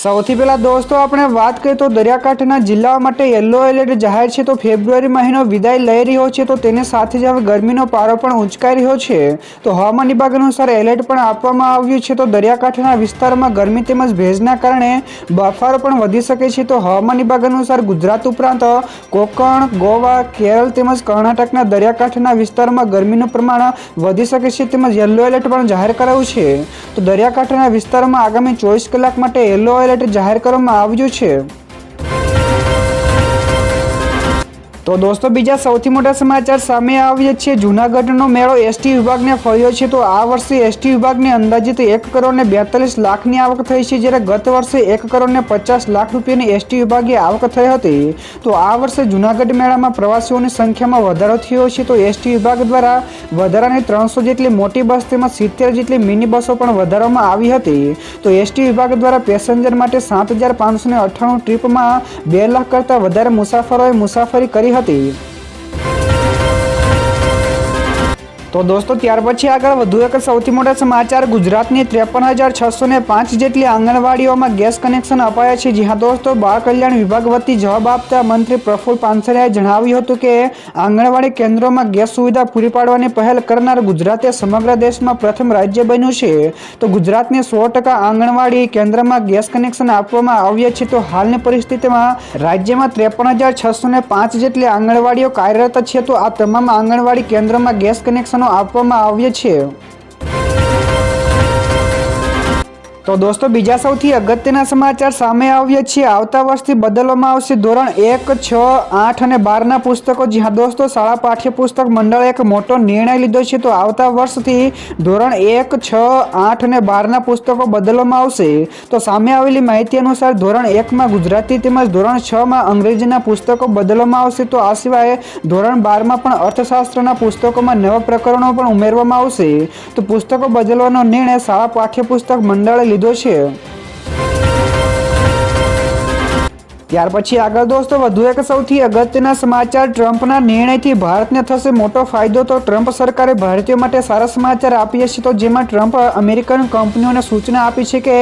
સૌથી પહેલાં દોસ્તો, આપણે વાત કરીએ તો દરિયાકાંઠાના જિલ્લાઓ માટે યલો એલર્ટ જાહેર છે. તો ફેબ્રુઆરી મહિનો વિદાય લઈ રહ્યો છે. તો તેની સાથે જ હવે ગરમીનો પારો પણ ઉંચકાઈ રહ્યો છે. તો હવામાન વિભાગ અનુસાર એલર્ટ પણ આપવામાં આવ્યું છે. તો દરિયાકાંઠાના વિસ્તારમાં ગરમી તેમજ ભેજના કારણે બફારો પણ વધી શકે છે. તો હવામાન વિભાગ અનુસાર ગુજરાત ઉપરાંત કોકણ, ગોવા, કેરળ તેમજ કર્ણાટકના દરિયાકાંઠાના વિસ્તારોમાં ગરમીનું પ્રમાણ વધી શકે છે તેમજ યલો એલર્ટ પણ જાહેર કરાયું છે. તો દરિયાકાંઠાના વિસ્તારમાં આગામી ચોવીસ કલાક માટે યલો એલર્ટ જાહેર કરવામાં આવ્યું છે. તો દોસ્તો, બીજા સૌથી મોટા સમાચાર સામે આવ્યા છે. જૂનાગઢનો મેળો એસટી વિભાગને ફળ્યો છે. તો આ વર્ષે એસટી વિભાગને અંદાજિત એક કરોડને બેતાલીસ લાખની આવક થઈ છે, જ્યારે ગત વર્ષે એક કરોડને પચાસ લાખ રૂપિયાની એસટી વિભાગે આવક થઈ હતી. તો આ વર્ષે જૂનાગઢ મેળામાં પ્રવાસીઓની સંખ્યામાં વધારો થયો છે. તો એસટી વિભાગ દ્વારા વધારાની ત્રણસો જેટલી મોટી બસ તેમજ સિત્તેર જેટલી મિની બસો પણ વધારવામાં આવી હતી. તો એસટી વિભાગ દ્વારા પેસેન્જર માટે સાત હજાર પાંચસો અઠ્ઠાણું ટ્રીપમાં બે લાખ કરતાં વધારે મુસાફરોએ મુસાફરી કરી હતી करण्यात येईल તો દોસ્તો, ત્યાર પછી આગળ વધુ એક સૌથી મોટા સમાચાર. ગુજરાતની ત્રેપન હજાર છસો ને પાંચ જેટલી આંગણવાડીઓમાં ગેસ કનેક્શન અપાયા છે. જ્યાં દોસ્તો, બાળ કલ્યાણ વિભાગ વતી જવાબ આપતા મંત્રી પ્રફુલ પાનસરિયાએ જણાવ્યું હતું કે આંગણવાડી કેન્દ્રોમાં ગેસ સુવિધા પૂરી પાડવાની પહેલ કરનાર ગુજરાતે સમગ્ર દેશમાં પ્રથમ રાજ્ય બન્યું છે. તો ગુજરાતને સો ટકા આંગણવાડી કેન્દ્રમાં ગેસ કનેક્શન આપવામાં આવ્યા છે. તો હાલની પરિસ્થિતિમાં રાજ્યમાં ત્રેપન હજાર છસો ને પાંચ જેટલી આંગણવાડીઓ કાર્યરત છે. તો આ તમામ આંગણવાડી કેન્દ્રમાં ગેસ કનેક્શનો આપવામાં આવ્યા છે. તો દોસ્તો, બીજા સૌથી અગત્યના સમાચાર સામે આવ્યા છે. આવતા વર્ષથી બદલવામાં આવશે ધોરણ એક, છ, આઠ અને બારના પુસ્તકો. જ્યાં દોસ્તો, શાળા પાઠ્યપુસ્તક મંડળે એક મોટો નિર્ણય લીધો છે. તો આવતા વર્ષથી ધોરણ એક, છ, આઠ અને બારના પુસ્તકો બદલવામાં આવશે. તો સામે આવેલી માહિતી અનુસાર ધોરણ એકમાં ગુજરાતી તેમજ ધોરણ છમાં અંગ્રેજીના પુસ્તકો બદલવામાં આવશે. તો આ સિવાય ધોરણ બારમાં પણ અર્થશાસ્ત્રના પુસ્તકોમાં નવા પ્રકરણો પણ ઉમેરવામાં આવશે. તો પુસ્તકો બદલવાનો નિર્ણય શાળા પાઠ્યપુસ્તક મંડળે લીધો છે ત્યાર પછી આગળ દોસ્તો, વધુ એક સૌથી અગત્યના સમાચાર. ટ્રમ્પના નિર્ણયથી ભારતને થશે મોટો ફાયદો. તો ટ્રમ્પ સરકારે ભારતીયો માટે સારા સમાચાર આપીએ છીએ. તો જેમાં ટ્રમ્પ અમેરિકન કંપનીઓને સૂચના આપી છે કે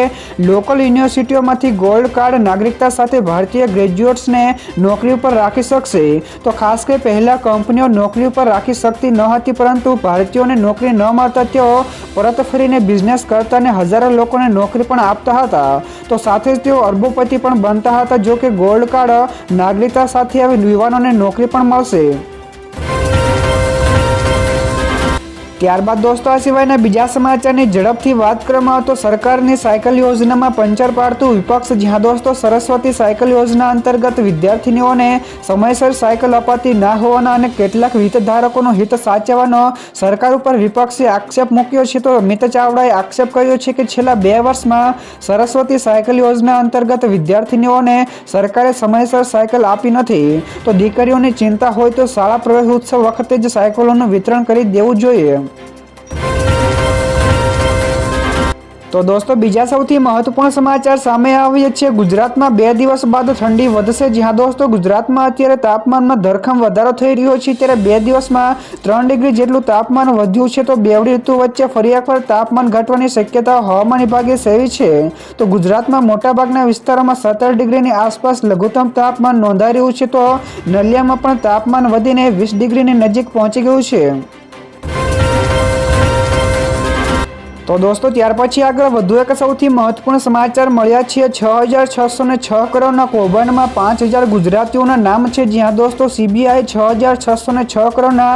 લોકલ યુનિવર્સિટીઓમાંથી ગોલ્ડ કાર્ડ નાગરિકતા સાથે ભારતીય ગ્રેજ્યુએટ્સને નોકરી ઉપર રાખી શકશે. તો ખાસ કરી પહેલાં કંપનીઓ નોકરી ઉપર રાખી શકતી ન હતી, પરંતુ ભારતીયોને નોકરી ન મળતા તેઓ પરત ફરીને બિઝનેસ કરતા અને હજારો લોકોને નોકરી પણ આપતા હતા. તો સાથે જ તેઓ અરબોપતિ પણ બનતા હતા, જો કે ગોલ્ડ કાર્ડ નાગરિકતા સાથે હવે યુવાનોને નોકરી પણ મળશે. ત્યારબાદ દોસ્તો, આ સિવાયના બીજા સમાચારની ઝડપથી વાત કરવામાં તો સરકારની સાયકલ યોજનામાં પંચર પાડતું વિપક્ષ જ્યાં દોસ્તો, સરસ્વતી સાયકલ યોજના અંતર્ગત વિદ્યાર્થીનીઓને સમયસર સાયકલ અપાતી ના હોવાના અને કેટલાક હિતધારકોનો હિત સાચવવાનો સરકાર ઉપર વિપક્ષે આક્ષેપ મૂક્યો છે. તો અમિત ચાવડાએ આક્ષેપ કર્યો છે કે છેલ્લા બે વર્ષમાં સરસ્વતી સાયકલ યોજના અંતર્ગત વિદ્યાર્થીનીઓને સરકારે સમયસર સાયકલ આપી નથી. તો દીકરીઓની ચિંતા હોય તો શાળા પ્રવેશ ઉત્સવ વખતે જ સાયકલોનું વિતરણ કરી દેવું જોઈએ. તો દોસ્તો, બીજા સૌથી મહત્વપૂર્ણ સમાચાર સામે આવ્યા છે. ગુજરાતમાં બે દિવસ બાદ ઠંડી વધશે. જ્યાં દોસ્તો, ગુજરાતમાં અત્યારે તાપમાનમાં ધરખમ વધારો થઈ રહ્યો છે. ત્યારે બે દિવસમાં ત્રણ ડિગ્રી જેટલું તાપમાન વધ્યું છે. તો બેવડી ઋતુ વચ્ચે ફરી એકવાર તાપમાન ઘટવાની શક્યતા હવામાન વિભાગે સેવી છે. તો ગુજરાતમાં મોટાભાગના વિસ્તારોમાં સત્તર ડિગ્રીની આસપાસ લઘુત્તમ તાપમાન નોંધાઈ રહ્યું છે. તો નલિયામાં પણ તાપમાન વધીને વીસ ડિગ્રીની નજીક પહોંચી ગયું છે. તો દોસ્તો, ત્યાર પછી આગળ વધુ એક સૌથી મહત્વપૂર્ણ સમાચાર મળ્યા છે. છ હજાર છસો ને છ કરોડના કૌભાંડમાં પાંચ હજાર ગુજરાતીઓના નામ છે. જ્યાં દોસ્તો સીબીઆઈ છ હજાર છસો ને છ કરોડના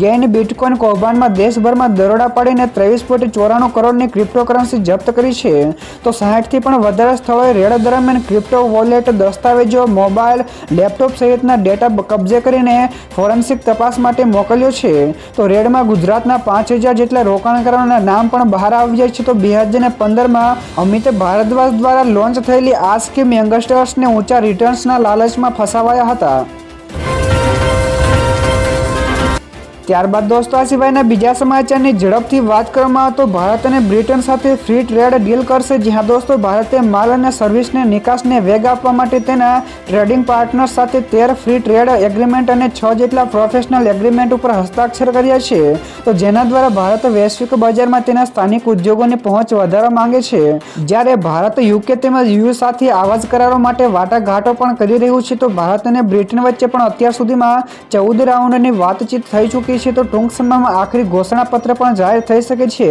ગેન બિટકોઇન કૌભાંડમાં દેશભરમાં દરોડા પાડીને ત્રેવીસ પોઈન્ટ ચોરાણું કરોડની ક્રિપ્ટોકરન્સી જપ્ત કરી છે. તો સાઠથી પણ વધારે સ્થળોએ રેડ દરમિયાન ક્રિપ્ટો વોલેટ, દસ્તાવેજો, મોબાઈલ, લેપટોપ સહિતના ડેટા કબજે કરીને ફોરેન્સિક તપાસ માટે મોકલ્યો છે. તો રેડમાં ગુજરાતના પાંચ હજાર જેટલા રોકાણકારોના નામ પણ બહાર આવ્યા છે તો બે હજાર ને પંદરમાં અમિતે ભારદ્વાજ દ્વારા લોન્ચ થયેલી આ સ્કીમ યંગસ્ટર્સને ઊંચા રિટર્ન્સના લાલચમાં ફસાવાયા હતા. ત્યારબાદ દોસ્તો, આ સિવાયના બીજા સમાચારની ઝડપથી વાત કરવામાં તો ભારત અને બ્રિટન સાથે ફ્રી ટ્રેડ ડીલ કરશે. જ્યાં દોસ્તો, ભારતે માલ અને સર્વિસને નિકાસને વેગ આપવા માટે તેના ટ્રેડિંગ પાર્ટનર્સ સાથે તેર ફ્રી ટ્રેડ એગ્રીમેન્ટ અને છ જેટલા પ્રોફેશનલ એગ્રીમેન્ટ ઉપર હસ્તાક્ષર કર્યા છે. તો જેના દ્વારા ભારત વૈશ્વિક બજારમાં તેના સ્થાનિક ઉદ્યોગોની પહોંચ વધારવા માંગે છે. જ્યારે ભારત યુકે તેમજ યુ સાથે આવા જ કરારો માટે વાટાઘાટો પણ કરી રહ્યું છે, તો ભારત અને બ્રિટન વચ્ચે પણ અત્યાર સુધીમાં ચૌદ રાઉન્ડની વાતચીત થઈ ચૂકી છે તો ટૂંક સમયમાં આખરી ઘોષણાપત્ર પણ જાહેર થઈ શકે છે.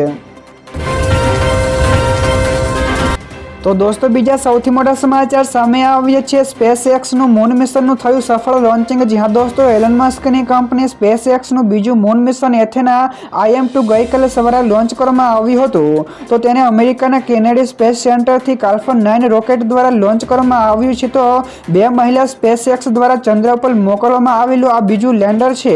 તો દોસ્તો, બીજા સૌથી મોટા સમાચાર સામે આવ્યા છે. સ્પેસ એક્સનું મૂન મિશનનું થયું સફળ લોન્ચિંગ જ્યાં દોસ્તો એલન મસ્કની કંપની સ્પેસ એક્સનું બીજું moon mission Athena IM two ગઈકાલે સવારે લોન્ચ કરવામાં આવ્યું હતું. તો તેને અમેરિકાના કેનેડી સ્પેસ સેન્ટરથી કાલ્ફન નાઇન રોકેટ દ્વારા લોન્ચ કરવામાં આવ્યું છે. તો બે મહિલા સ્પેસ એક્સ દ્વારા ચંદ્ર પર મોકલવામાં આવેલું આ બીજું લેન્ડર છે.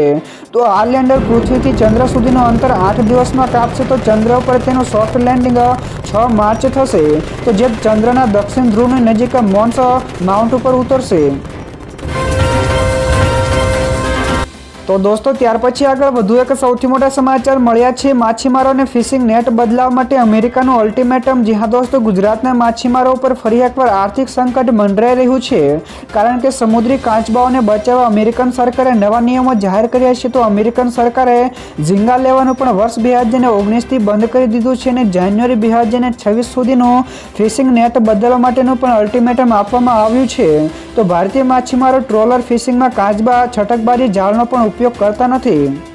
તો આ લેન્ડર પૃથ્વીથી ચંદ્ર સુધીનું અંતર આઠ દિવસમાં કાપશે. તો ચંદ્ર પર તેનું સોફ્ટ લેન્ડિંગ છ માર્ચ થશે તો જે ચંદ્રના દક્ષિણ ધ્રુવની નજીક મોન્સ માઉન્ટ ઉપર ઉતરશે. તો દોસ્તો, ત્યાર પછી આગળ વધુ એક સૌથી મોટા સમાચાર મળ્યા છે. માછીમારોને ફિશિંગ નેટ બદલાવવા માટે અમેરિકાનું અલ્ટિમેટમ જ્યાં દોસ્તો, ગુજરાતના માછીમારો ઉપર ફરી એકવાર આર્થિક સંકટ મંડરાઈ રહ્યું છે. કારણ કે સમુદ્રી કાચબાઓને બચાવવા અમેરિકન સરકારે નવા નિયમો જાહેર કર્યા છે, તો અમેરિકન સરકારે ઝીંગા લેવાનું પણ વર્ષ બે હજાર ઓગણીસથી બંધ કરી દીધું છે અને જાન્યુઆરી બે હજાર છવ્વીસ સુધીનું ફિશિંગ નેટ બદલવા માટેનું પણ અલ્ટિમેટમ આપવામાં આવ્યું છે. તો ભારતીય માછીમારો, ટ્રોલર, ફિશિંગમાં કાચબા છટકબારી જાળનો પણ ઉપયોગ કરતા નથી.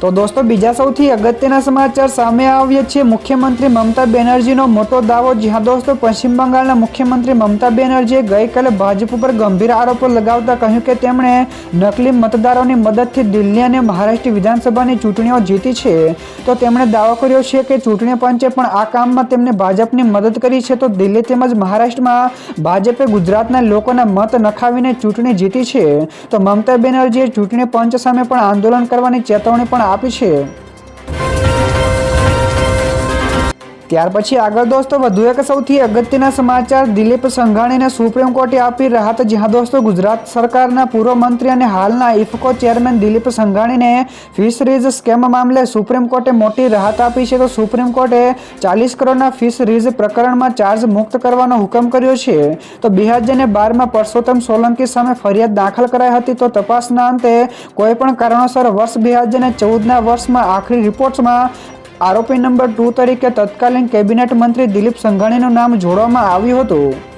તો દોસ્તો, બીજા સૌથી અગત્યના સમાચાર સામે આવ્યા છે. મુખ્યમંત્રી મમતા બેનર્જીનો મોટો દાવો જ્યાં દોસ્તો, પશ્ચિમ બંગાળના મુખ્યમંત્રી મમતા બેનર્જીએ ગઈકાલે ભાજપ ઉપર ગંભીર આરોપો લગાવતા કહ્યું કે તેમણે નકલી મતદારોની મદદથી દિલ્હી અને મહારાષ્ટ્ર વિધાનસભાની ચૂંટણીઓ જીતી છે. તો તેમણે દાવો કર્યો છે કે ચૂંટણી પંચે પણ આ કામમાં તેમને ભાજપની મદદ કરી છે. તો દિલ્હી તેમજ મહારાષ્ટ્રમાં ભાજપે ગુજરાતના લોકોના મત નખાવીને ચૂંટણી જીતી છે. તો મમતા બેનર્જીએ ચૂંટણી પંચ સામે પણ આંદોલન કરવાની ચેતવણી પણ આપી છે ત્યાર પછી આગળ દોસ્તો, વધુ એક સૌથી અગત્યના સમાચાર. દિલીપ સંઘાણીને સુપ્રીમ કોર્ટે આપી રાહત, જ્યાં દોસ્તો ગુજરાત સરકારના પૂર્વ મંત્રી અને હાલના ઇફકો ચેરમેન દિલીપ સંઘાણીને ફિશરીઝ સ્કેમ મામલે સુપ્રીમ કોર્ટે મોટી રાહત આપી છે. તો સુપ્રીમ કોર્ટે ચાલીસ કરોડના ફિશરીઝ પ્રકરણમાં ચાર્જ મુક્ત કરવાનો હુકમ કર્યો છે. તો બે હજાર બારમાં પરસોત્તમ સોલંકી સામે ફરિયાદ દાખલ કરાઈ હતી, તો તપાસના અંતે કોઈપણ કારણોસર વર્ષ બે હજાર ચૌદના વર્ષમાં આખરી રિપોર્ટ્સમાં આરોપી નંબર ટુ તરીકે તત્કાલીન કેબિનેટ મંત્રી દિલીપ સંઘાણીનું નામ જોડવામાં આવ્યું હતું.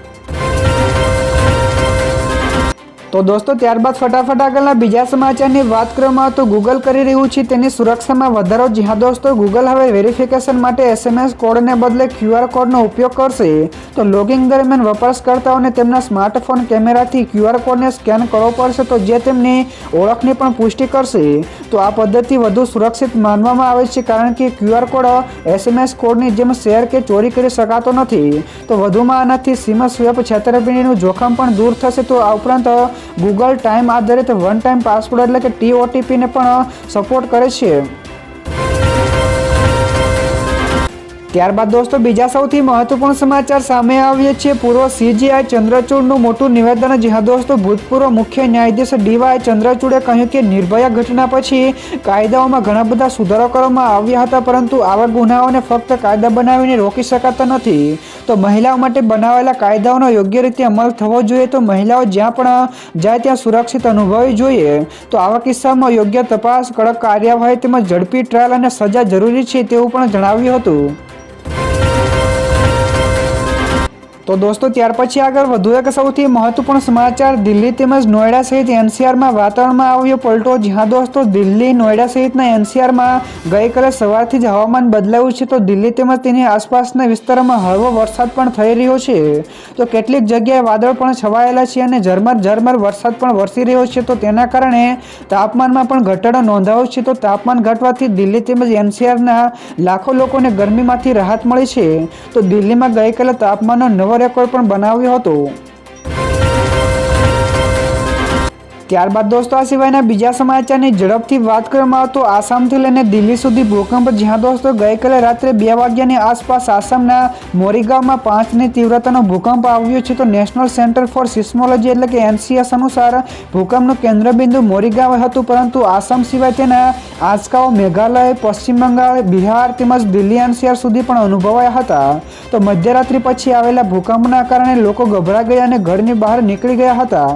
તો દોસ્તો, ત્યારબાદ ફટાફટ આગળના બીજા સમાચારની વાત કરવામાં તો ગૂગલ કરી રહ્યું છે તેની સુરક્ષામાં વધારો જ્યાં દોસ્તો ગૂગલ હવે વેરિફિકેશન માટે એસએમએસ કોડને બદલે ક્યુઆર કોડનો ઉપયોગ કરશે. તો લોગિંગ દરમિયાન વપરાશકર્તાઓને તેમના સ્માર્ટફોન કેમેરાથી ક્યુઆર કોડને સ્કેન કરવો પડશે તો જે તેમની ઓળખની પણ પુષ્ટિ કરશે. તો આ પદ્ધતિ વધુ સુરક્ષિત માનવામાં આવે છે કારણ કે ક્યુઆર કોડ એસએમએસ કોડની જેમ શેર કે ચોરી કરી શકાતો નથી. તો વધુમાં આનાથી સીમા સ્વેપ છેતરપિંડીનું જોખમ પણ દૂર થશે. તો આ ઉપરાંત ગૂગલ ટાઈમ આધારિત વન ટાઈમ પાસવર્ડ એટલે કે ટી ઓટીપીને પણ સપોર્ટ કરે છે. ત્યારબાદ દોસ્તો, બીજા સૌથી મહત્વપૂર્ણ સમાચાર સામે આવ્યો છે. પૂર્વ સીજીઆઈ ચંદ્રચૂડનું મોટું નિવેદન જ્યાં દોસ્તો, ભૂતપૂર્વ મુખ્ય ન્યાયાધીશ ડીવાય ચંદ્રચૂડે કહ્યું કે નિર્ભયા ઘટના પછી કાયદાઓમાં ઘણા બધા સુધારો કરવામાં આવ્યા હતા, પરંતુ આવા ગુનાઓને ફક્ત કાયદા બનાવીને રોકી શકાતા નથી. તો મહિલાઓ માટે બનાવેલા કાયદાઓનો યોગ્ય રીતે અમલ થવો જોઈએ તો મહિલાઓ જ્યાં પણ જાય ત્યાં સુરક્ષિત અનુભવવી જોઈએ. તો આવા કિસ્સામાં યોગ્ય તપાસ, કડક કાર્યવાહી તેમજ ઝડપી ટ્રાયલ અને સજા જરૂરી છે તેવું પણ જણાવ્યું હતું. તો દોસ્તો, ત્યાર પછી આગળ વધુ એક સૌથી મહત્વપૂર્ણ સમાચાર. દિલ્હી તેમજ નોઈડા સહિત એનસીઆરમાં વાતાવરણમાં આવ્યો પલટો. જ્યાં દોસ્તો, દિલ્હી નોઈડા સહિતના એનસીઆરમાં ગઈકાલે સવારથી જ હવામાન બદલાયું છે. તો દિલ્હી તેમજ તેની આસપાસના વિસ્તારોમાં હળવો વરસાદ પણ થઈ રહ્યો છે. તો કેટલીક જગ્યાએ વાદળ પણ છવાયેલા છે અને ઝરમર ઝરમર વરસાદ પણ વરસી રહ્યો છે. તો તેના કારણે તાપમાનમાં પણ ઘટાડો નોંધાયો છે. તો તાપમાન ઘટવાથી દિલ્હી તેમજ એનસીઆરના લાખો લોકોને ગરમીમાંથી રાહત મળી છે. તો દિલ્હીમાં ગઈકાલે તાપમાનનો નવો રેકોર્ડ પણ બનાવ્યો હતો ત્યારબાદ દોસ્તો, આ સિવાયના બીજા સમાચારની ઝડપથી વાત કરવામાં તો આસામથી લઈને દિલ્હી સુધી ભૂકંપ, જ્યાં દોસ્તો ગઈકાલે રાત્રે બે વાગ્યાની આસપાસ આસામના મોરીગાંવમાં પાંચની તીવ્રતાનો ભૂકંપ આવ્યો છે, તો નેશનલ સેન્ટર ફોર સિસ્મોલોજી એટલે કે એનસીએસ અનુસાર ભૂકંપનું કેન્દ્રબિંદુ મોરીગાંવ હતું, પરંતુ આસામ સિવાય તેના આંચકાઓ મેઘાલય, પશ્ચિમ બંગાળ, બિહાર તેમજ દિલ્હી એનસીઆર સુધી પણ અનુભવાયા હતા. તો મધ્યરાત્રિ પછી આવેલા ભૂકંપના કારણે લોકો ગભરા ગયા અને ઘરની બહાર નીકળી ગયા હતા.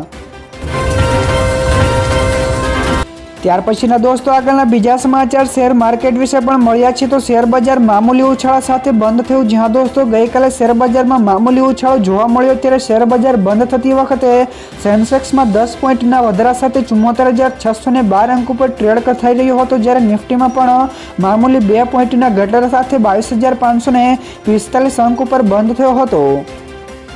ત્યાર પછીના દોસ્તો આગળના બીજા સમાચાર, શેર માર્કેટ વિશે પણ મળ્યા છે. તો શેર બજાર મામૂલી ઉછાળા સાથે બંધ થયું. જ્યાં દોસ્તો ગઈકાલે શેર બજારમાં મામૂલી ઉછાળો જોવા મળ્યો, ત્યારે શેર બજાર બંધ થતી વખતે સેન્સેક્સમાં દસ પોઈન્ટના વધારા સાથે ચુમ્મોતેર હજાર છસો ને બાર અંક ઉપર ટ્રેડ થઈ રહ્યો હતો. જ્યારે નિફ્ટીમાં પણ મામૂલી બે પોઈન્ટના ઘટાડા સાથે બાવીસ હજાર પાંચસો ને પિસ્તાલીસ અંક ઉપર બંધ થયો હતો.